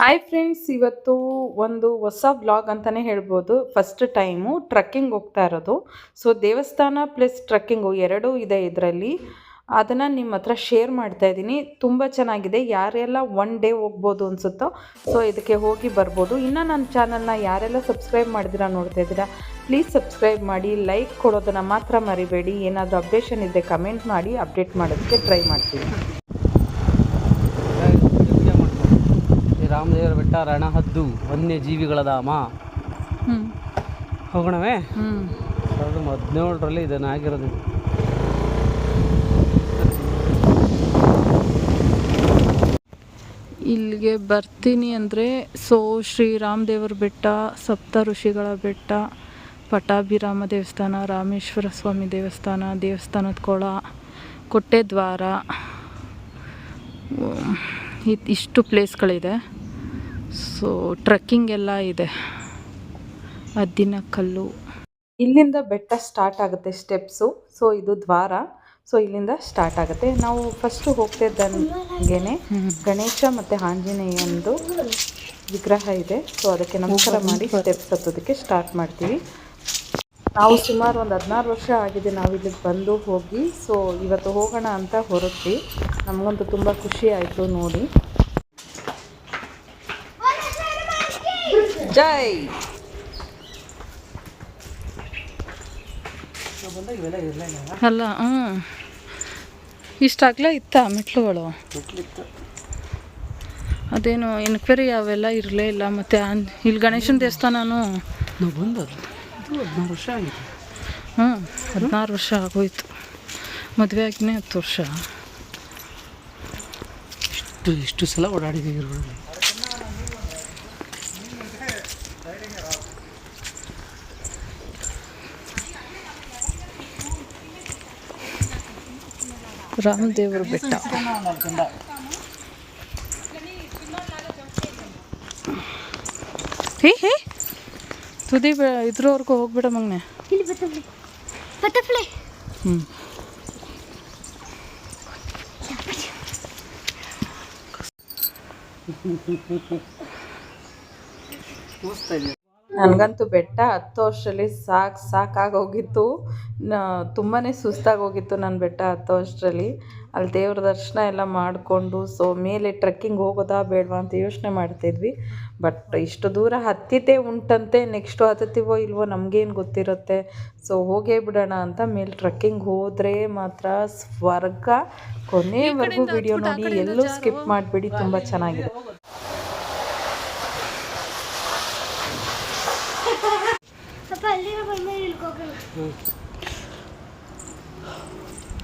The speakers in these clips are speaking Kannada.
ಹಾಯ್ ಫ್ರೆಂಡ್ಸ್ ಇವತ್ತು ಒಂದು ಹೊಸ ಬ್ಲಾಗ್ ಅಂತಲೇ ಹೇಳ್ಬೋದು. ಫಸ್ಟ್ ಟೈಮು ಟ್ರಕ್ಕಿಂಗ್ ಹೋಗ್ತಾ ಇರೋದು. ಸೊ ದೇವಸ್ಥಾನ ಪ್ಲಸ್ ಟ್ರಕ್ಕಿಂಗು ಎರಡೂ ಇದೆ ಇದರಲ್ಲಿ. ಅದನ್ನು ನಿಮ್ಮ ಹತ್ರ ಶೇರ್ ಮಾಡ್ತಾ ಇದ್ದೀನಿ. ತುಂಬ ಚೆನ್ನಾಗಿದೆ. ಯಾರೆಲ್ಲ ಒನ್ ಡೇ ಹೋಗ್ಬೋದು ಅನಿಸುತ್ತೋ ಸೊ ಇದಕ್ಕೆ ಹೋಗಿ ಬರ್ಬೋದು. ಇನ್ನು ನನ್ನ ಚಾನಲ್ನ ಯಾರೆಲ್ಲ ಸಬ್ಸ್ಕ್ರೈಬ್ ಮಾಡಿದಿರಾ ನೋಡ್ತಾ ಇದ್ದೀರಾ ಪ್ಲೀಸ್ ಸಬ್ಸ್ಕ್ರೈಬ್ ಮಾಡಿ ಲೈಕ್ ಕೊಡೋದನ್ನು ಮಾತ್ರ ಮರಿಬೇಡಿ. ಏನಾದರೂ ಅಪ್ಡೇಷನ್ ಇದ್ದರೆ ಕಮೆಂಟ್ ಮಾಡಿ ಅಪ್ಡೇಟ್ ಮಾಡೋದಕ್ಕೆ ಟ್ರೈ ಮಾಡ್ತೀನಿ ಈ ರಾಮದೇವರ ಬೆಟ್ಟ ರಣಹದ್ದು ವನ್ಯಜೀವಿಗಳ ಧಾಮ. ಹೋಗೋಣವೇ? ಸಾವಿರದ ಹದಿನೇಳರಲ್ಲಿ ಇದನ್ನು ಆಗಿರೋದು ಇಲ್ಲಿಗೆ ಬರ್ತೀನಿ ಅಂದರೆ ಸೊ ಶ್ರೀರಾಮದೇವರ ಬೆಟ್ಟ ಸಪ್ತ ಋಷಿಗಳ ಬೆಟ್ಟ ಪಟಾಭಿರಾಮ ದೇವಸ್ಥಾನ ರಾಮೇಶ್ವರ ಸ್ವಾಮಿ ದೇವಸ್ಥಾನ ದೇವಸ್ಥಾನದ ಕೊಳ ಕೊಟ್ಟೆದ್ವಾರ ದ್ವಾರ. ಇಷ್ಟು ಪ್ಲೇಸ್ಗಳಿದೆ ಸೊ ಟ್ರಕ್ಕಿಂಗ್ ಎಲ್ಲ ಇದೆ. ಅದ್ದಿನ ಕಲ್ಲು. ಇಲ್ಲಿಂದ ಬೆಟ್ಟ ಸ್ಟಾರ್ಟ್ ಆಗುತ್ತೆ ಸ್ಟೆಪ್ಸು ಸೊ ಇದು ದ್ವಾರ. ಸೊ ಇಲ್ಲಿಂದ ಸ್ಟಾರ್ಟ್ ಆಗುತ್ತೆ. ನಾವು ಫಸ್ಟು ಹೋಗ್ತಿದ್ದಂಗೆನೆ ಗಣೇಶ ಮತ್ತು ಆಂಜನೇಯಂದು ವಿಗ್ರಹ ಇದೆ. ಸೊ ಅದಕ್ಕೆ ನಮಸ್ಕಾರ ಮಾಡಿ ಸ್ಟೆಪ್ಸ್ ಹತ್ತೋದಕ್ಕೆ ಸ್ಟಾರ್ಟ್ ಮಾಡ್ತೀವಿ. ನಾವು ಸುಮಾರು ಒಂದು ಹದಿನಾರು ವರ್ಷ ಆಗಿದೆ ನಾವು ಇಲ್ಲಿಗೆ ಬಂದು ಹೋಗಿ. ಸೊ ಇವತ್ತು ಹೋಗೋಣ ಅಂತ ಹೊರಟ್ವಿ. ನಮಗಂತೂ ತುಂಬ ಖುಷಿ ಆಯಿತು ನೋಡಿ. ಜೈ. ಅಲ್ಲ ಹ್ಞೂ ಇಷ್ಟಾಗಲೇ ಇತ್ತ ಮೆಟ್ಲುಗಳು? ಅದೇನು ಎನ್ಕ್ವೈರಿ ಅವೆಲ್ಲ ಇರಲೇ ಇಲ್ಲ ಮತ್ತು ಇಲ್ಲಿ ಗಣೇಶನ ದೇವಸ್ಥಾನನೂ ಹದಿನಾರು ವರ್ಷ ಆಗಿದೆ. ಹ್ಞೂ ಹದಿನಾರು ವರ್ಷ ಆಗೋಯ್ತು. ಮದುವೆ ಆಗಿನೇ ಹತ್ತು ವರ್ಷ. ಇಷ್ಟು ಇಷ್ಟು ಸಲ ಓಡಾಡಿದ್ದೀವಿ ರಾಮದೇವ್ರ ಬೆಟ್ಟ. ಹೇ ಹೇ. ತುದಿ ಇದ್ರವರೆಗೂ ಹೋಗ್ಬಿಡ ಮಗನೆ. ಹ್ಞೂ ನನಗಂತೂ ಬೆಟ್ಟ ಹತ್ತು ವರ್ಷದಲ್ಲಿ ಸಾಕು ಸಾಕಾಗೋಗಿತ್ತು. ತುಂಬಾ ಸುಸ್ತಾಗಿ ಹೋಗಿತ್ತು ನನ್ನ ಬೆಟ್ಟ ಹತ್ತೋ ಅಷ್ಟರಲ್ಲಿ. ಅಲ್ಲಿ ದೇವ್ರ ದರ್ಶನ ಎಲ್ಲ ಮಾಡಿಕೊಂಡು ಸೊ ಮೇಲೆ ಟ್ರೆಕ್ಕಿಂಗ್ ಹೋಗೋದಾ ಬೇಡವಾ ಅಂತ ಯೋಚನೆ ಮಾಡ್ತಿದ್ವಿ ಬಟ್ ಇಷ್ಟು ದೂರ ಹತ್ತಿದ್ದೆ ಉಂಟಂತೆ ನೆಕ್ಸ್ಟು ಹತ್ತತ್ತಿವೋ ಇಲ್ವೋ ನಮಗೇನು ಗೊತ್ತಿರುತ್ತೆ. ಸೊ ಹೋಗೇ ಬಿಡೋಣ ಅಂತ ಮೇಲೆ ಟ್ರೆಕ್ಕಿಂಗ್ ಹೋದರೆ ಮಾತ್ರ ಸ್ವರ್ಗ. ಕೊನೆವರೆಗೂ ವಿಡಿಯೋ ನೋಡಿ ಎಲ್ಲೂ ಸ್ಕಿಪ್ ಮಾಡಿಬಿಡಿ ತುಂಬ ಚೆನ್ನಾಗಿದೆ. ಅಪ್ಪ ಅಲ್ಲಿರೋ ಬಂದ ಇಳ್ಕೋಬೇಕು ಹ್ಞೂ ಬನ್ನಿ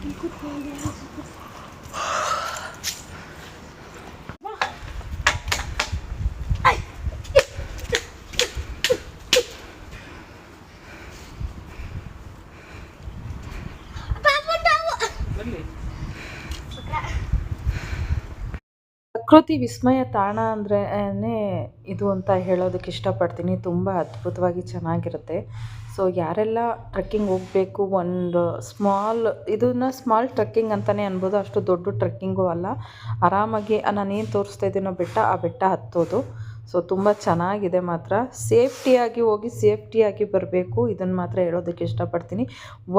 ಪ್ರಕೃತಿ ವಿಸ್ಮಯ ತಾಣ ಅಂದ್ರೆ ಇದು ಅಂತ ಹೇಳೋದಕ್ಕೆ ಇಷ್ಟಪಡ್ತೀನಿ. ತುಂಬ ಅದ್ಭುತವಾಗಿ ಚೆನ್ನಾಗಿರುತ್ತೆ. ಸೊ ಯಾರೆಲ್ಲ ಟ್ರೆಕ್ಕಿಂಗ್ ಹೋಗಬೇಕು, ಒಂದು ಸ್ಮಾಲ್ ಇದನ್ನು ಸ್ಮಾಲ್ ಟ್ರೆಕ್ಕಿಂಗ್ ಅಂತಲೇ ಅನ್ಬೋದು. ಅಷ್ಟು ದೊಡ್ಡ ಟ್ರೆಕ್ಕಿಂಗು ಅಲ್ಲ. ಆರಾಮಾಗಿ ನಾನೇನು ತೋರಿಸ್ತಾ ಇದ್ದೀನೋ ಬೆಟ್ಟ, ಆ ಬೆಟ್ಟ ಹತ್ತೋದು. ಸೊ ತುಂಬ ಚೆನ್ನಾಗಿದೆ ಮಾತ್ರ. ಸೇಫ್ಟಿಯಾಗಿ ಹೋಗಿ ಸೇಫ್ಟಿಯಾಗಿ ಬರಬೇಕು. ಇದನ್ನು ಮಾತ್ರ ಹೇಳೋದಕ್ಕೆ ಇಷ್ಟಪಡ್ತೀನಿ.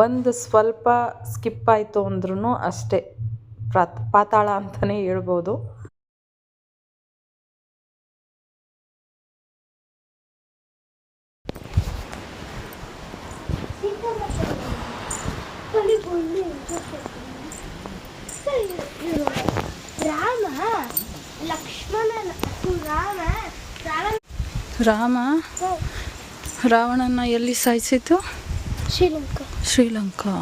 ಒಂದು ಸ್ವಲ್ಪ ಸ್ಕಿಪ್ ಆಯಿತು ಅಂದ್ರೂ ಅಷ್ಟೇ. ಪ್ರಾತ್ ಪಾತಾಳ ಅಂತಲೇ ಹೇಳ್ಬೋದು ಅಲ್ಲಿ ಬಂದು ರಾಮ? ಲಕ್ಷ್ಮಣನ ರಾಮ ರಾಮ ರಾಮ ರಾವಣನ ಎಲ್ಲಿ ಸಾಯಿಸಿತು ಶ್ರೀಲಂಕಾ. ಶ್ರೀಲಂಕಾ.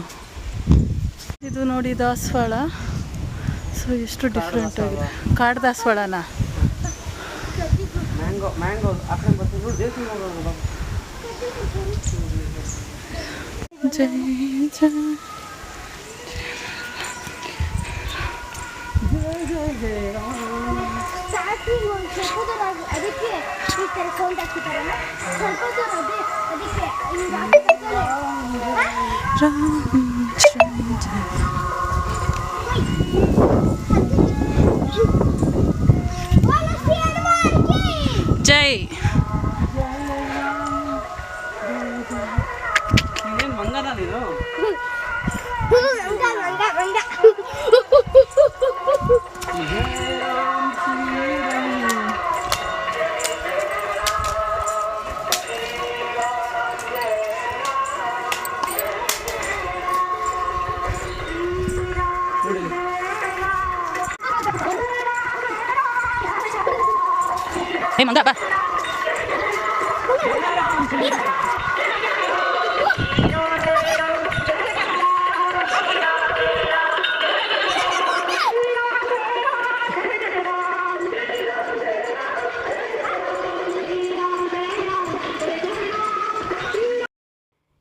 ಇದು ನೋಡಿ ದಾಸವಾಳ. ಸೊ ಎಷ್ಟು ಡಿಫ್ರೆಂಟ್ ಆಗಿದೆ. ಕಾಡು ದಾಸವಾಳನ? ಮ್ಯಾಂಗೋ ಮ್ಯಾಂಗೋ ಆ ಕಡೆ ಬರ್ತೀನಿ ನೋಡಿ ದೇವಸ್ಥಾನ ಹೋಗೋಣ ಬಾ. ಜೈ ಜೈ ಸ್ಟಾರ್ಟಿಂಗ್ ಒಂದು ಸ್ವಲ್ಪ ದೂರ ಆಗಿ- ಅದಕ್ಕೆ ಈ ಥರ ಸೌಂಡ್ ಹಾಕ್ತಿದ್ದಾರಲ್ಲ ಸ್ವಲ್ಪ ದೂರ ಅದೇ ಅದಕ್ಕೆ ಹಿಂಗೆ ಹಾಕ್ತಿರ್ತಾರೆ. ರಾಮ್ ಹೇ ಮಂಗ ಬಾ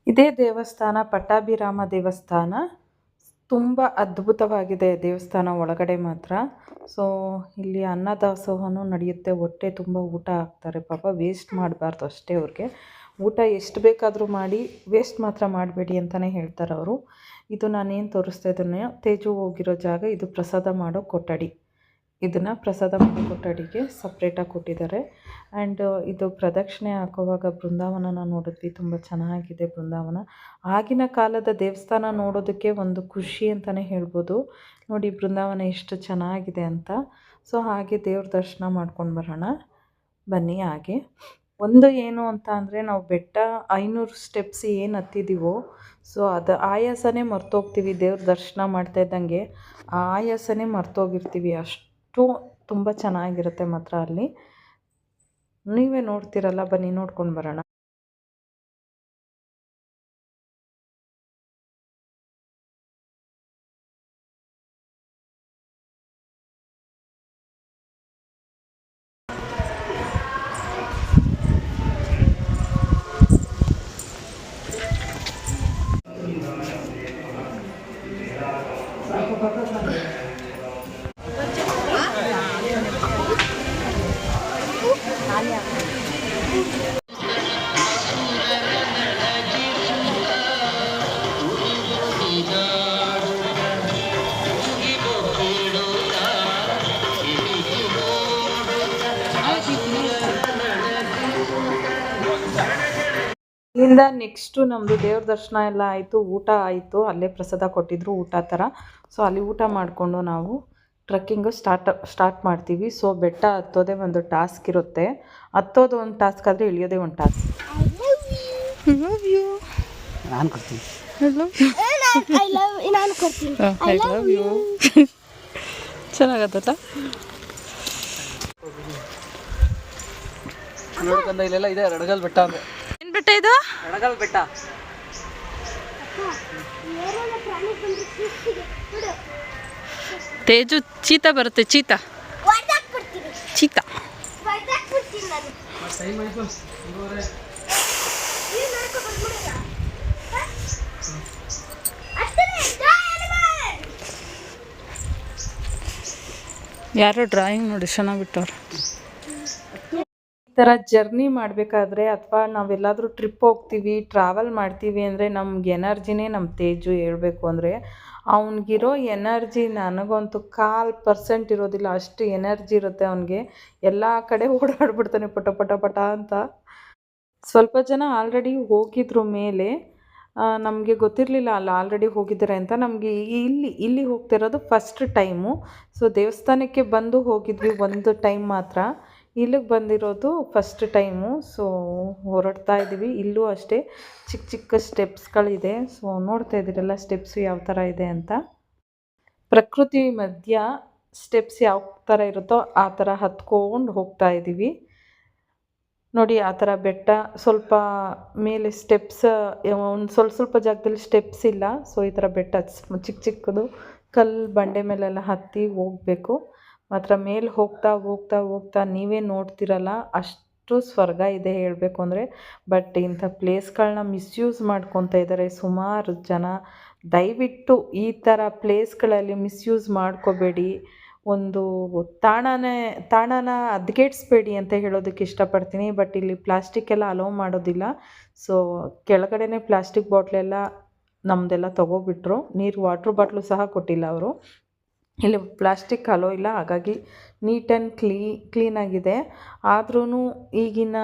ಇದೇ ದೇವಸ್ಥಾನ ಪಟ್ಟಾಭಿರಾಮ ದೇವಸ್ಥಾನ. ತುಂಬ ಅದ್ಭುತವಾಗಿದೆ ದೇವಸ್ಥಾನ ಒಳಗಡೆ ಮಾತ್ರ. ಸೊ ಇಲ್ಲಿ ಅನ್ನದಾಸೋಹನೂ ನಡೆಯುತ್ತೆ. ಹೊಟ್ಟೆ ತುಂಬ ಊಟ ಹಾಕ್ತಾರೆ. ಪಾಪ ವೇಸ್ಟ್ ಮಾಡಬಾರ್ದು ಅಷ್ಟೇ ಅವ್ರಿಗೆ. ಊಟ ಎಷ್ಟು ಬೇಕಾದರೂ ಮಾಡಿ ವೇಸ್ಟ್ ಮಾತ್ರ ಮಾಡಬೇಡಿ ಅಂತಲೇ ಹೇಳ್ತಾರೆ ಅವರು. ಇದು ನಾನೇನು ತೋರಿಸ್ತಾ ಇದ್ದೇನೆ, ತೇಜು ಹೋಗಿರೋ ಜಾಗ, ಇದು ಪ್ರಸಾದ ಮಾಡೋ ಕೊಠಡಿ. ಇದನ್ನು ಪ್ರಸಾದ ಮಾಡೋ ಅಡಿಗೆ ಸಪ್ರೇಟಾಗಿ ಕೊಟ್ಟಿದ್ದಾರೆ. ಆ್ಯಂಡ್ ಇದು ಪ್ರದಕ್ಷಿಣೆ ಹಾಕುವಾಗ ಬೃಂದಾವನನ ನೋಡಿದ್ವಿ, ತುಂಬ ಚೆನ್ನಾಗಿದೆ ಬೃಂದಾವನ. ಆಗಿನ ಕಾಲದ ದೇವಸ್ಥಾನ ನೋಡೋದಕ್ಕೆ ಒಂದು ಖುಷಿ ಅಂತಲೇ ಹೇಳ್ಬೋದು. ನೋಡಿ, ಬೃಂದಾವನ ಎಷ್ಟು ಚೆನ್ನಾಗಿದೆ ಅಂತ. ಸೊ ಹಾಗೆ ದೇವ್ರ ದರ್ಶನ ಮಾಡ್ಕೊಂಡು ಬರೋಣ. ಬನ್ನಿ ಹಾಗೆ. ಒಂದು ಏನು ಅಂತ ಅಂದರೆ, ನಾವು ಬೆಟ್ಟ ಐನೂರು ಸ್ಟೆಪ್ಸ್ ಏನು ಹತ್ತಿದ್ದೀವೋ ಸೊ ಅದು ಆಯಾಸನೇ ಮರ್ತೋಗ್ತೀವಿ ದೇವ್ರ ದರ್ಶನ ಮಾಡ್ತಾ ಇದ್ದಂಗೆ. ಆ ಆಯಾಸನೇ ಮರ್ತೋಗಿರ್ತೀವಿ ಅಷ್ಟು ತುಂಬ ಚೆನ್ನಾಗಿರುತ್ತೆ ಮಾತ್ರ ಅಲ್ಲಿ. ನೀವೇ ನೋಡ್ತೀರಲ್ಲ ಬನ್ನಿ ನೋಡ್ಕೊಂಡು ಬರೋಣ. ನೆಕ್ಸ್ಟು ನಮ್ಮದು ದೇವ್ರ ದರ್ಶನ ಎಲ್ಲ ಆಯಿತು ಊಟ ಆಯಿತು ಅಲ್ಲೇ ಪ್ರಸಾದ ಕೊಟ್ಟಿದ್ರು ಊಟ ಥರ. ಸೊ ಅಲ್ಲಿ ಊಟ ಮಾಡಿಕೊಂಡು ನಾವು ಟ್ರಕ್ಕಿಂಗು ಸ್ಟಾರ್ಟ್ ಸ್ಟಾರ್ಟ್ ಮಾಡ್ತೀವಿ. ಸೊ ಬೆಟ್ಟ ಹತ್ತೋದೇ ಒಂದು ಟಾಸ್ಕ್ ಇರುತ್ತೆ. ಹತ್ತೋದು ಒಂದು ಟಾಸ್ಕ್ ಆದರೆ ಇಳಿಯೋದೇ ಒಂದು ಟಾಸ್ಕ್. ಲವ್ ಯು ನಾನು ಕೊಡ್ತೀನಿ. ಐ ಲವ್ ನಾನು ಕೊಡ್ತೀನಿ. ಐ ಲವ್ ಯು ಚೆನ್ನಾಗತ್ತಲ್ಲ? ನೋಡ್ಕೊಂಡ ಇಲ್ಲೆಲ್ಲ ಇದೆ ರಡಗಲ್ ಬೆಟ್ಟ ಅಂದ್ರೆ ಬೆಟ್ಟ ಇದು? ರಡಗಲ್ ಬೆಟ್ಟ. ತೇಜು ಚೀತಾ ಬರುತ್ತೆ ಚೀತಾ. ಚೀತಾ. ಯಾರೋ ಡ್ರಾಯಿಂಗ್ ನೋಡಿ ಚೆನ್ನಾಗಿ ಬಿಟ್ಟವ್ರು. ಥರ ಜರ್ನಿ ಮಾಡಬೇಕಾದ್ರೆ ಅಥವಾ ನಾವೆಲ್ಲಾದರೂ ಟ್ರಿಪ್ ಹೋಗ್ತೀವಿ ಟ್ರಾವೆಲ್ ಮಾಡ್ತೀವಿ ಅಂದರೆ ನಮ್ಗೆ ಎನರ್ಜಿನೇ ನಮ್ಮ ತೇಜು ಹೇಳ್ಬೇಕು ಅಂದರೆ ಅವನಿಗಿರೋ ಎನರ್ಜಿ ನನಗಂತೂ ಕಾಲು ಪರ್ಸೆಂಟ್ ಇರೋದಿಲ್ಲ, ಅಷ್ಟು ಎನರ್ಜಿ ಇರುತ್ತೆ ಅವನಿಗೆ. ಎಲ್ಲ ಕಡೆ ಓಡಾಡ್ಬಿಡ್ತಾನೆ ಪಟ ಪಟ ಪಟ ಅಂತ. ಸ್ವಲ್ಪ ಜನ ಆಲ್ರೆಡಿ ಹೋಗಿದ್ರು ಮೇಲೆ ನಮಗೆ ಗೊತ್ತಿರಲಿಲ್ಲ ಅಲ್ಲಿ ಆಲ್ರೆಡಿ ಹೋಗಿದ್ದಾರೆ ಅಂತ. ನಮಗೆ ಇಲ್ಲಿ ಇಲ್ಲಿ ಹೋಗ್ತಿರೋದು ಫಸ್ಟ್ ಟೈಮು ಸೊ ದೇವಸ್ಥಾನಕ್ಕೆ ಬಂದು ಹೋಗಿದ್ವಿ ಒಂದು ಟೈಮ್ ಮಾತ್ರ. ಇಲ್ಲಿಗೆ ಬಂದಿರೋದು ಫಸ್ಟ್ ಟೈಮು ಸೊ ಹೊರಡ್ತಾ ಇದ್ದೀವಿ ಇಲ್ಲೂ ಅಷ್ಟೇ ಚಿಕ್ಕ ಚಿಕ್ಕ ಸ್ಟೆಪ್ಸ್ಗಳಿದೆ ಸೊ ನೋಡ್ತಾ ಇದ್ದೀರಲ್ಲ ಸ್ಟೆಪ್ಸು ಯಾವ ಥರ ಇದೆ ಅಂತ. ಪ್ರಕೃತಿ ಮಧ್ಯ ಸ್ಟೆಪ್ಸ್ ಯಾವ ಥರ ಇರುತ್ತೋ ಆ ಥರ ಹತ್ಕೊಂಡು ಹೋಗ್ತಾ ಇದ್ದೀವಿ ನೋಡಿ, ಆ ಥರ ಬೆಟ್ಟ ಸ್ವಲ್ಪ ಮೇಲೆ ಸ್ಟೆಪ್ಸ್ ಒಂದು ಸ್ವಲ್ಪ ಸ್ವಲ್ಪ ಜಾಗದಲ್ಲಿ ಸ್ಟೆಪ್ಸ್ ಇಲ್ಲ. ಸೊ ಈ ಥರ ಬೆಟ್ಟ ಚಿಕ್ಕ ಚಿಕ್ಕದು ಕಲ್ಲು ಬಂಡೆ ಮೇಲೆಲ್ಲ ಹತ್ತಿ ಹೋಗಬೇಕು. ಮಾತ್ರ ಮೇಲೆ ಹೋಗ್ತಾ ಹೋಗ್ತಾ ಹೋಗ್ತಾ ನೀವೇ ನೋಡ್ತಿರಲ್ಲ ಅಷ್ಟು ಸ್ವರ್ಗ ಇದೆ ಹೇಳಬೇಕು ಅಂದರೆ. ಬಟ್ ಇಂಥ ಪ್ಲೇಸ್ಗಳನ್ನ ಮಿಸ್ಯೂಸ್ ಮಾಡ್ಕೊತಾ ಇದ್ದಾರೆ ಸುಮಾರು ಜನ. ದಯವಿಟ್ಟು ಈ ಥರ ಪ್ಲೇಸ್ಗಳಲ್ಲಿ ಮಿಸ್ಯೂಸ್ ಮಾಡ್ಕೋಬೇಡಿ. ಒಂದು ತಾಣನೇ, ತಾಣನ ಹದ್ಗೆಡ್ಸ್ಬೇಡಿ ಅಂತ ಹೇಳೋದಕ್ಕೆ ಇಷ್ಟಪಡ್ತೀನಿ. ಬಟ್ ಇಲ್ಲಿ ಪ್ಲಾಸ್ಟಿಕ್ ಎಲ್ಲ ಅಲೋ ಮಾಡೋದಿಲ್ಲ. ಸೊ ಕೆಳಗಡೆನೇ ಪ್ಲಾಸ್ಟಿಕ್ ಬಾಟ್ಲೆಲ್ಲ ನಮ್ಮದೆಲ್ಲ ತೊಗೊಬಿಟ್ರು. ನೀರು ವಾಟ್ರ್ ಬಾಟ್ಲು ಸಹ ಕೊಟ್ಟಿಲ್ಲ ಅವರು. ಇಲ್ಲಿ ಪ್ಲಾಸ್ಟಿಕ್ ಅಲೋ ಇಲ್ಲ ಹಾಗಾಗಿ ನೀಟ್ ಆ್ಯಂಡ್ ಕ್ಲೀ ಕ್ಲೀನಾಗಿದೆ ಆದ್ರೂ ಈಗಿನ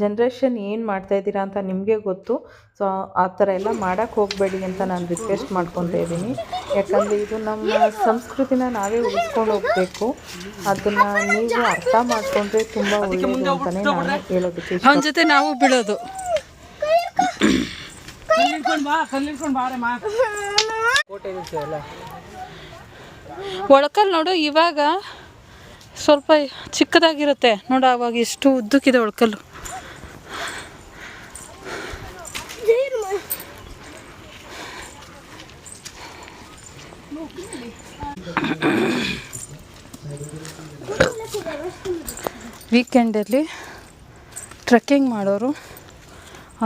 ಜನ್ರೇಷನ್ ಏನು ಮಾಡ್ತಾಯಿದ್ದೀರಾ ಅಂತ ನಿಮಗೆ ಗೊತ್ತು. ಸೊ ಆ ಥರ ಎಲ್ಲ ಮಾಡೋಕ್ಕೆ ಹೋಗಬೇಡಿ ಅಂತ ನಾನು ರಿಕ್ವೆಸ್ಟ್ ಮಾಡ್ಕೊತಾ ಇದ್ದೀನಿ. ಯಾಕಂದರೆ ಇದು ನಮ್ಮ ಸಂಸ್ಕೃತಿನ ನಾವೇ ಉಳಿಸ್ಕೊಂಡು ಹೋಗಬೇಕು. ಅದನ್ನು ನೀವು ಅರ್ಥ ಮಾಡಿಕೊಂಡ್ರೆ ತುಂಬ ಒಳ್ಳೆಯದು ಅಂತಲೇ ನಾನು ಹೇಳೋದಕ್ಕೆ ಅವನ ಜೊತೆ ನಾವು ಬಿಡೋದು. ಬಾ ಕಲ್ಲಿಡ್ಕೊಂಡು ಬಾರೆ ಮಾ ಕೋಟೆ ಇರ್ತೇವಲ್ಲ ಒಳಕಲ್ ನೋಡು, ಇವಾಗ ಸ್ವಲ್ಪ ಚಿಕ್ಕದಾಗಿರುತ್ತೆ. ನೋಡು ಅವಾಗ ಎಷ್ಟು ಉದ್ದಕ್ಕಿದೆ ಒಳಕಲ್ಲು. ವೀಕೆಂಡಲ್ಲಿ ಟ್ರೆಕ್ಕಿಂಗ್ ಮಾಡೋರು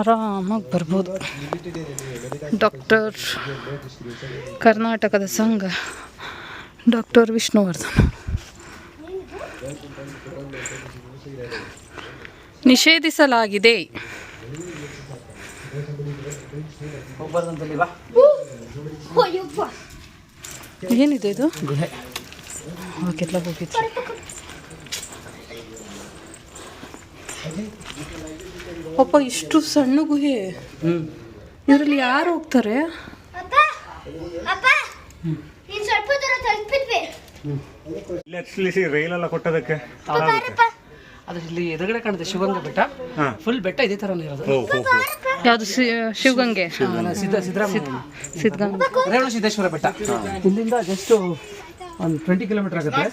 ಆರಾಮಾಗಿ ಬರ್ಬೋದು. ಡಾಕ್ಟರ್ ಕರ್ನಾಟಕದ ಸಂಘ. ಡಾಕ್ಟರ್ ವಿಷ್ಣುವರ್ಧನ್. ನಿಷೇಧಿಸಲಾಗಿದೆ. ಏನಿದೆ ಇದು? ಗುಹೆ. ಅವಾಗೆಲ್ಲ ಹೋಗಿತ್ತು. ಅಪ್ಪ ಇಷ್ಟು ಸಣ್ಣ ಗುಹೆ. ಹ್ಞೂ ಇದರಲ್ಲಿ ಯಾರು ಹೋಗ್ತಾರೆ ಅಪ್ಪ ಅಪ್ಪ ನೀನ್ ಸ್ವಲ್ಪ ದೂರ ತಲುಪಿದ್ವಿ ಇಲ್ಲಿ ರೈಲೆಲ್ಲ ಕೊಟ್ಟದಕ್ಕೆ? ಅದು ಇಲ್ಲಿ ಎದುರುಗಡೆ ಕಾಣುತ್ತೆ ಶಿವಗಂಗೆ ಬೆಟ್ಟ. ಫುಲ್ ಬೆಟ್ಟ ಇದೇ ತರ ಇರೋದು. ಯಾವುದು ಶಿವಗಂಗೆ? ಸಿದ್ದೇಶ್ವರ ಬೆಟ್ಟ. ಇಲ್ಲಿಂದ ಜಸ್ಟ್ ಒಂದು ಟ್ವೆಂಟಿ ಕಿಲೋಮೀಟರ್ ಆಗುತ್ತೆ.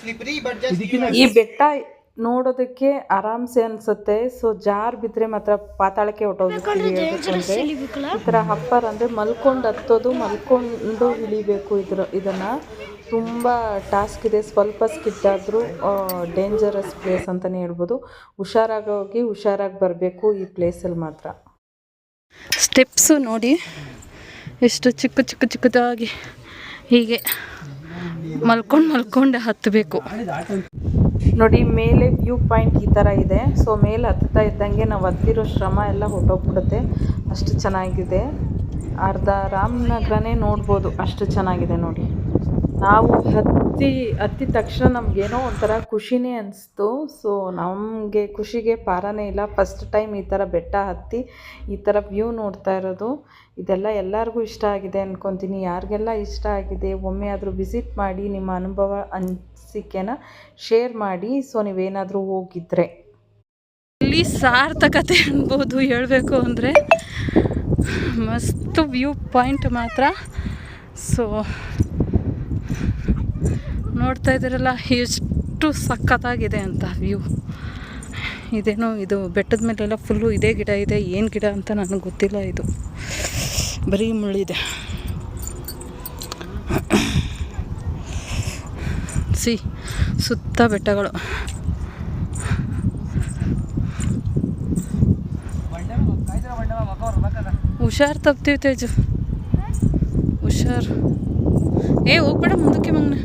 ಈ ಬೆಟ್ಟ ನೋಡೋದಕ್ಕೆ ಆರಾಮ್ಸೆ ಅನ್ಸುತ್ತೆ. ಸೊ ಜಾರ್ ಬಿದ್ರೆ ಮಾತ್ರ ಪಾತಾಳಕ್ಕೆ ಹೊಟ್ಟೋಗ್ತೀವಿ ಈ ಥರ ಹಪ್ಪರ್ ಅಂದರೆ ಮಲ್ಕೊಂಡು ಹತ್ತೋದು ಮಲ್ಕೊಂಡು ಇಳಿಬೇಕು ಇದ್ರ ಇದನ್ನು. ತುಂಬ ಟಾಸ್ಕ್ ಇದೆ. ಸ್ವಲ್ಪ ಸ್ಕಿಟ್ಟಾದರೂ ಆದರೂ ಡೇಂಜರಸ್ ಪ್ಲೇಸ್ ಅಂತಲೇ ಹೇಳ್ಬೋದು. ಹುಷಾರಾಗಿ ಹೋಗಿ ಹುಷಾರಾಗಿ ಬರಬೇಕು ಈ ಪ್ಲೇಸಲ್ಲಿ ಮಾತ್ರ. ಸ್ಟೆಪ್ಸು ನೋಡಿ ಎಷ್ಟು ಚಿಕ್ಕ ಚಿಕ್ಕ ಚಿಕ್ಕದಾಗಿ ಹೀಗೆ ಮಲ್ಕೊಂಡು ಮಲ್ಕೊಂಡು ಹತ್ತಬೇಕು. ನೋಡಿ ಮೇಲೆ ವ್ಯೂ ಪಾಯಿಂಟ್ ಈ ಥರ ಇದೆ. ಸೊ ಮೇಲೆ ಹತ್ತುತ್ತಾ ಇದ್ದಂಗೆ ನಾವು ಹತ್ತಿರೋ ಶ್ರಮ ಎಲ್ಲ ಹೊಟ್ಟೋಗ್ಬಿಡುತ್ತೆ ಅಷ್ಟು ಚೆನ್ನಾಗಿದೆ. ಅರ್ಧ ರಾಮನಗರನೇ ನೋಡ್ಬೋದು. ಅಷ್ಟು ಚೆನ್ನಾಗಿದೆ ನೋಡಿ. ನಾವು ಹತ್ತಿ ಹತ್ತಿದ ತಕ್ಷಣ ನಮಗೇನೋ ಒಂಥರ ಖುಷಿನೇ ಅನಿಸ್ತು. ಸೊ ನಮಗೆ ಖುಷಿಗೆ ಪಾರನೇ ಇಲ್ಲ. ಫಸ್ಟ್ ಟೈಮ್ ಈ ಥರ ಬೆಟ್ಟ ಹತ್ತಿ, ಈ ಥರ ವ್ಯೂ ನೋಡ್ತಾ ಇರೋದು. ಇದೆಲ್ಲ ಎಲ್ಲರಿಗೂ ಇಷ್ಟ ಆಗಿದೆ ಅಂದ್ಕೊತೀನಿ ಯಾರಿಗೆಲ್ಲ ಇಷ್ಟ ಆಗಿದೆ, ಒಮ್ಮೆ ಆದರೂ ವಿಸಿಟ್ ಮಾಡಿ, ನಿಮ್ಮ ಅನುಭವ, ಅನಿಸಿಕೆನ ಶೇರ್ ಮಾಡಿ. ಸೊ ನೀವೇನಾದರೂ ಹೋಗಿದ್ರೆ. ಇಲ್ಲಿ ಸಾರ್ಥಕತೆ ಅನ್ಬೋದು ಹೇಳಬೇಕು ಅಂದರೆ, ಮಸ್ತ್ ವ್ಯೂ ಪಾಯಿಂಟ್ ಮಾತ್ರ. ಸೊ ನೋಡ್ತಾ ಇದ್ದೀರಲ್ಲ, ಎಷ್ಟು ಸಖತ್ತಾಗಿದೆ ಅಂತ ವ್ಯೂ ಇದೇನೋ ಇದು, ಬೆಟ್ಟದ ಮೇಲೆಲ್ಲ ಫುಲ್ಲು ಇದೇ ಗಿಡ ಇದೆ, ಏನು ಗಿಡ ಅಂತ ನನಗೆ ಗೊತ್ತಿಲ್ಲ ಇದು. ಬರೀ ಮುಳ್ಳಿದೆ ಸಿ, ಸುತ್ತ ಬೆಟ್ಟಗಳು. ಹುಷಾರ್ ತಪ್ತೀವಿ ತೇಜು. ಹುಷಾರ್. ಏ, ಹೋಗ್ಬೇಡ, ಮುಂದಕ್ಕೆ ಮಗನ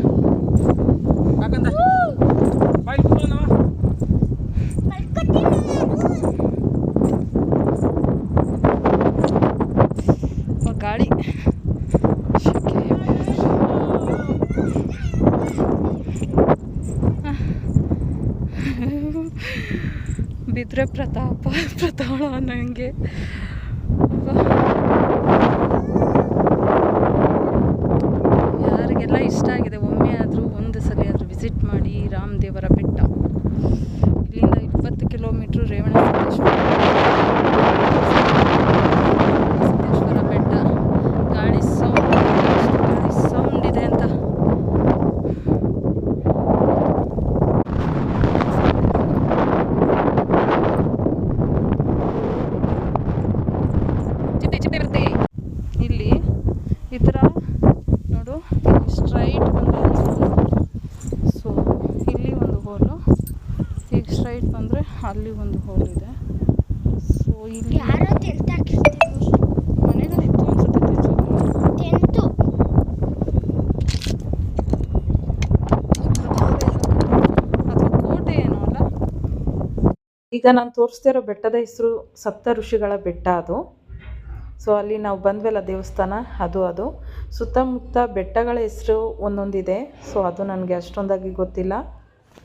ಬಿದ್ರೆ ಪ್ರತಾಪ, ಪ್ರತಾಳ ನನಗೆ ಯಾರಿಗೆಲ್ಲ ಇಷ್ಟ ಆಗಿದೆ, ಒಮ್ಮೆ ಆದರೂ, ಒಂದು ಸಲ ಆದರೂ ವಿಸಿಟ್ ಮಾಡಿ ರಾಮದೇವರ ಬೆಟ್ಟ. ಇಲ್ಲಿಂದ ಇಪ್ಪತ್ತು ಕಿಲೋಮೀಟ್ರ್ ರೇವಣ ಸಿದ್ದೇಶ್ವರ ಸಿದ್ದೇಶ್ವರ ಬೆಟ್ಟ ಗಾಳಿ ಸೌಂಡ್ ಗಾಳಿ ಸೌಂಡ್ ಇದೆ ಅಂತ ಚಿಟ್ಟೆ ಚಿಟ್ಟೆ ಬರುತ್ತೆ ಇಲ್ಲಿ ಈ ಥರ ನೋಡು. ಸ್ಟ್ರೈಟ್ ಬಂದರೆ ಸೊ ಇಲ್ಲಿ ಒಂದು ಹೋಲು ಈಗ ಸ್ಟ್ರೈಟ್ ಬಂದರೆ ಅಲ್ಲಿ ಒಂದು ಹೋಲ್ ಇದೆ. ಸೊ ಇಲ್ಲಿ ಮನೇಲಿ ಇತ್ತು ಅನ್ಸುತ್ತೆ ಅಲ್ಲ? ಈಗ ನಾನು ತೋರಿಸ್ತಾ ಇರೋ ಬೆಟ್ಟದ ಹೆಸರು ಸಪ್ತ ಋಷಿಗಳ ಬೆಟ್ಟ ಅದು. ಸೊ ಅಲ್ಲಿ ನಾವು ಬಂದ್ವಲ್ಲ ದೇವಸ್ಥಾನ ಅದು ಅದು. ಸುತ್ತಮುತ್ತ ಬೆಟ್ಟಗಳ ಹೆಸರು ಒಂದೊಂದಿದೆ. ಸೊ ಅದು ನನಗೆ ಅಷ್ಟೊಂದಾಗಿ ಗೊತ್ತಿಲ್ಲ.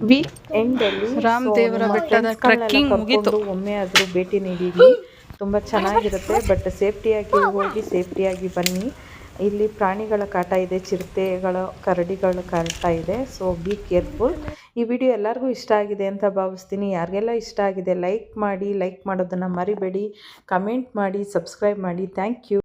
ವಿ ಎಂಡಲ್ಲಿ ರಾಮದೇವರ ಬೆಟ್ಟದ ಮುಗೀತು. ಒಮ್ಮೆ ಆದರೂ ಭೇಟಿ ನೀಡಿದ್ವಿ ತುಂಬ ಚೆನ್ನಾಗಿರುತ್ತೆ ಬಟ್ ಸೇಫ್ಟಿಯಾಗಿ ಹೋಗಿ ಸೇಫ್ಟಿಯಾಗಿ ಬನ್ನಿ. ಇಲ್ಲಿ ಪ್ರಾಣಿಗಳ ಕಾಟ ಇದೆ ಚಿರತೆಗಳ ಕರಡಿಗಳ ಕಾಟ ಇದೆ. ಸೊ ಬಿ ಕೇರ್ಫುಲ್ ಈ ವಿಡಿಯೋ ಎಲ್ಲರಿಗೂ ಇಷ್ಟ ಆಗಿದೆ ಅಂತ ಭಾವಿಸ್ತೀನಿ. ಯಾರಿಗೆಲ್ಲ ಇಷ್ಟ ಆಗಿದೆ ಲೈಕ್ ಮಾಡಿ ಲೈಕ್ ಮಾಡೋದನ್ನು ಮರಿಬೇಡಿ. ಕಮೆಂಟ್ ಮಾಡಿ ಸಬ್ಸ್ಕ್ರೈಬ್ ಮಾಡಿ. Thank you